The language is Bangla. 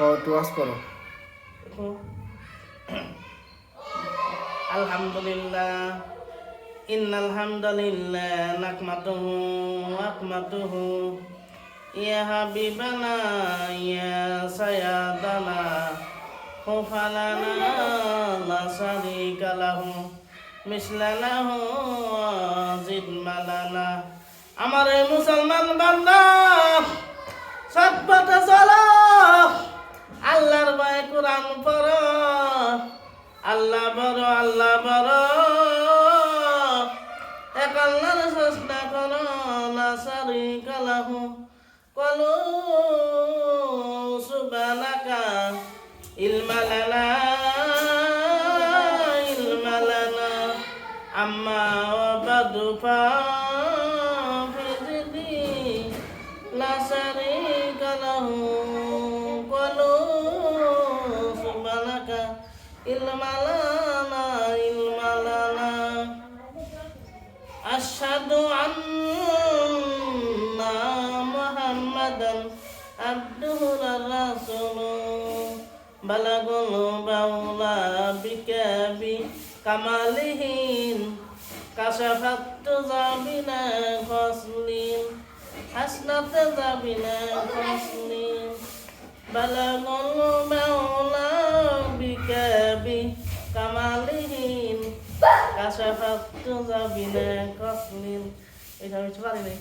ওয়াজ করো। আলহামদুলিল্লাহ ইন্নাল হামদুলিল্লাহ নাকমাতুহু ওয়াকমাতুহু ইয়া হাবিবানা, ইয়া সায়াদানা খুফালানা লা শারীকা লাহু। মিসলানাহু জিদ মালানা আমার মুসলমান বান্দা কোরআন পড়ো আল্লাহ বড় আল্লাহ বড়। এক আল্লাহর করো না সারি কালাহ কলো সুবানাকা ইলমালালা ইলমালানা আম্মা বাদু পা ফিজিদি লাসা ইলমালানা ইলমালানা আশহাদু আন্না মুহাম্মাদান আবদুহু রাসূলু। বালাগুল বাউলা বিকাবি কামালিহিন কাশাফাত্তু জাবিনা ফাসলিন হাসনাতে জাবিনা ফাসলিন বালাগুল আশা ফাত্তু যাবি না কখনিন এটা আমি পারি না